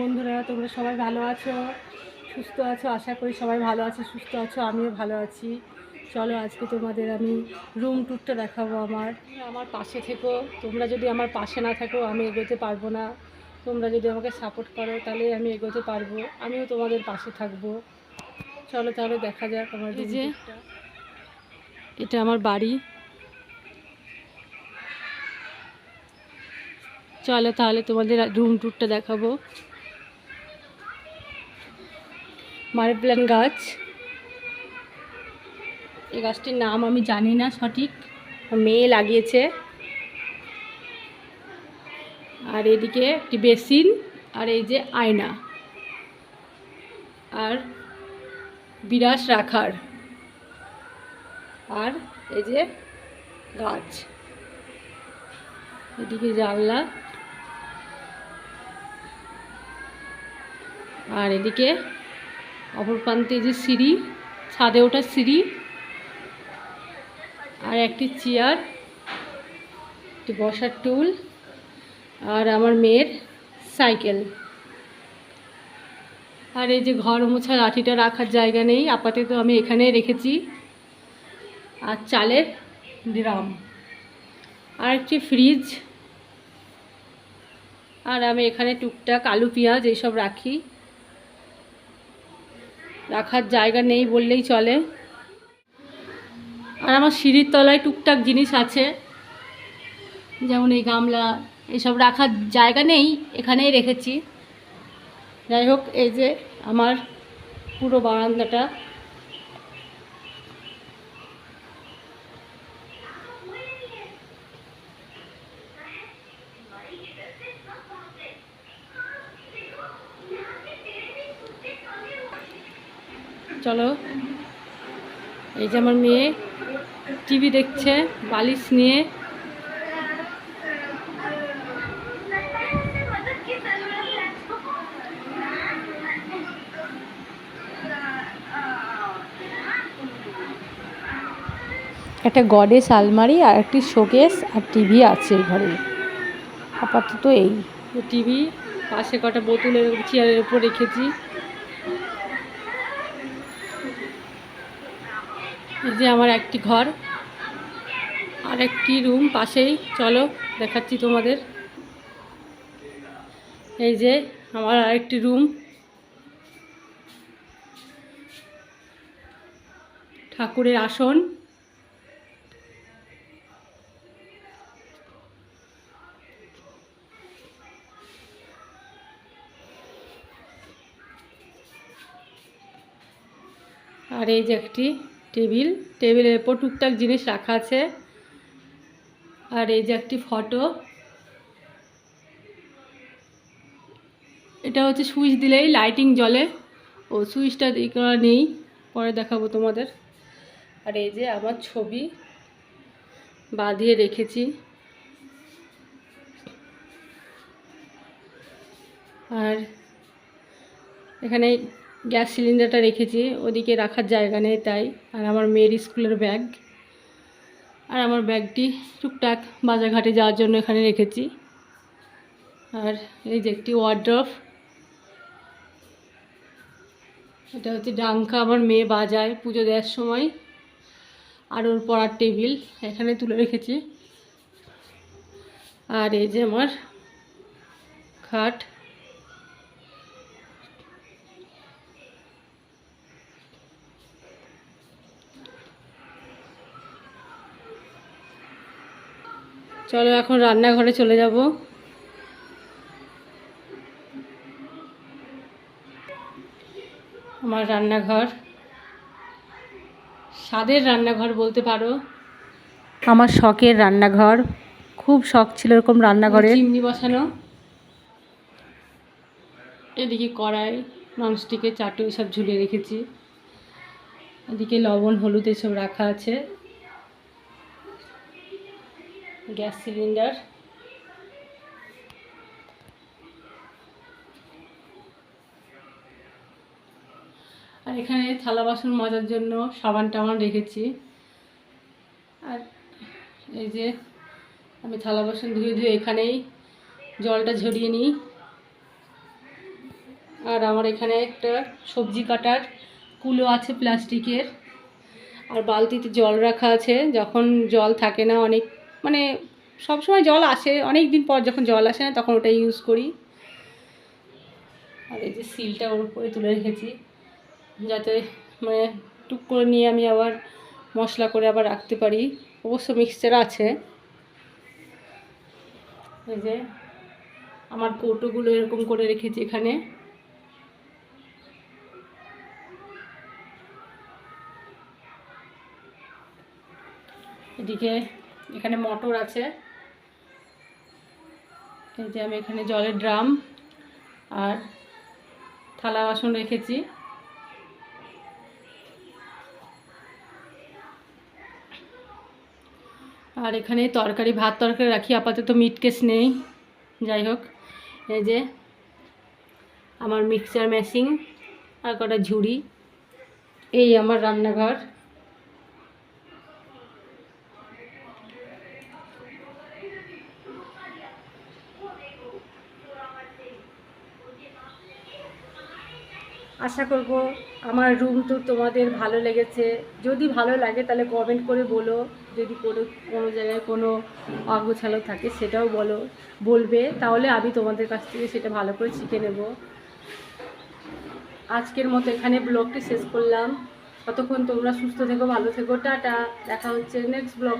বন্ধুরা তোমরা সবাই ভালো আছো? সুস্থ আছো? আশা করি সবাই ভালো আছো সুস্থ আছো আমিও ভালো আছি। চলো আজকে তোমাদের আমি রুম ট্যুরটা দেখাবো আমার। আমার পাশে থেকো। তোমরা যদি আমার পাশে না থাকো আমি এগোতে পারব না। তোমরা যদি আমাকে সাপোর্ট করো তাহলে আমি এগোতে পারব। আমিও তোমাদের পাশে থাকব। চলো তাহলে দেখা যাক আমার যে এটা আমার বাড়ি। চলো তাহলে তোমাদের রুম ট্যুরটা দেখাবো। মানি গাছ। এই গাছটির নাম আমি জানি না সঠিক। মেয়ে লাগিয়েছে। আর এদিকে একটি বেসিন আর এই যে আয়না। আর বিরাস রাখার। আর এই যে গাছ। এদিকে জানলা। আর এদিকে অপর প্রান্তে যে সিঁড়ি, ছাদে ওঠার সিঁড়ি আর একটি চেয়ার, একটি বসার টুল আর আমার মেয়ের সাইকেল। আর এই যে ঘর মোছা লাঠিটা রাখার জায়গা নেই, আপাতত আমি এখানে রেখেছি। আর চালের ড্রাম। আর একটি ফ্রিজ। আর আমি এখানে টুকটাক আলু, পেঁয়াজ, এইসব রাখি। রাখার জায়গা নেই বললেই চলে। আর আমার সিঁড়ির তলায় টুকটাক জিনিস আছে। যেমন এই গামলা, এসব রাখার জায়গা নেই, এখানেই রেখেছি। যাই হোক, এই যে আমার পুরো বারান্দাটা। চলো। এই যে আমার মেয়ে টিভি দেখছে, বালিশ নিয়ে। একটা গডেস আলমারি আর একটি শোকেস আর টিভি আছে ঘরে। আপাতত এই। টিভি, পাশে কটা বোতলের, চেয়ারের উপর রেখেছি। এই যে আমার একটি ঘর আর একটি রুম পাশেই। চলো, দেখাচ্ছি তোমাদের। এই যে আমার আরেকটি রুম। ঠাকুরের আসন। আর এই যে একটি টেবিল, টেবিলের উপর টুকটাক জিনিস রাখা আছে। আর এই যে একটি ফটো। এটা হচ্ছে সুইচ দিলেই লাইটিং জলে ও সুইচটা করা নেই, পরে দেখাবো তোমাদের। আর এই যে আমার ছবি বাঁধিয়ে রেখেছি। আর এখানে গ্যাস সিলিন্ডারটা রেখেছি, ওদিকে রাখার জায়গা নেই তাই। আর আমার মেয়ের স্কুলের ব্যাগ। আর আমার ব্যাগটি টুকটাক বাজারঘাটে যাওয়ার জন্য এখানে রেখেছি। আর এই যে একটি ওয়ার্ড্রফ এটা হচ্ছে ডাঙ্কা, আমার মেয়ে বাজায় পুজো দেওয়ার সময়। আর ওর পড়ার টেবিল এখানে তুলে রেখেছি। আর এই যে আমার খাট। চলো এখন রান্নাঘরে চলে যাব। আমার রান্নাঘর। স্বাদের রান্নাঘর বলতে পারো। আমার শখের রান্নাঘর। খুব শখ ছিল এরকম রান্নাঘরে। চিমনি বসানো। এদিকে কড়াই ননস্টিকে চাটু সব ঝুলিয়ে রেখেছি। এদিকে লবণ হলুদ এসব রাখা আছে। Gas cylinder. আর এখানে থালা বাসন মাজার জন্য সাবান টাবান রেখেছি। আর এই যে আমি থালা বাসন ধুয়ে ধুয়ে এখানেই জলটা ঝরিয়ে নিই। আর আমার এখানে একটা সবজি কাটার কুলো আছে প্লাস্টিকের। আর বালতিতে জল রাখা আছে, যখন জল থাকে না অনেক মানে সব সময় জল আসে অনেক দিন পর যখন জল আসে না তখন ওটা ইউজ করি। আর এই যে সিলটা ওর উপরে তুলে রেখেছি, যাতে মানে টুক করে নিয়ে আমি আবার মশলা করে আবার রাখতে পারি। অবশ্য মিক্সচার আছে। এই যে আমার কৌটোগুলো এরকম করে রেখেছি এখানে। এদিকে এখানে মটর আছে। এই যে আমি এখানে জলের ড্রাম আর থালা বাসন রেখেছি। আর এখানে তরকারি, ভাত তরকারি রাখি, আপাতত মিট কেস নেই। যাই হোক, এই যে আমার মিক্সচার মেশিন আর কটা ঝুড়ি। এই আমার রান্নাঘর। আশা করব আমার রুম টুর তোমাদের ভালো লেগেছে। যদি ভালো লাগে তাহলে কমেন্ট করে বলো। যদি কোনো কোনো জায়গায় কোনো অগোছালো থাকে সেটাও বলো, বলবে। তাহলে আমি তোমাদের কাছ থেকে সেটা ভালো করে শিখে নেব। আজকের মতো এখানে ব্লগটি শেষ করলাম। ততক্ষণ তোমরা সুস্থ থেকো, ভালো থেকো। টাটা। দেখা হচ্ছে নেক্সট ব্লগ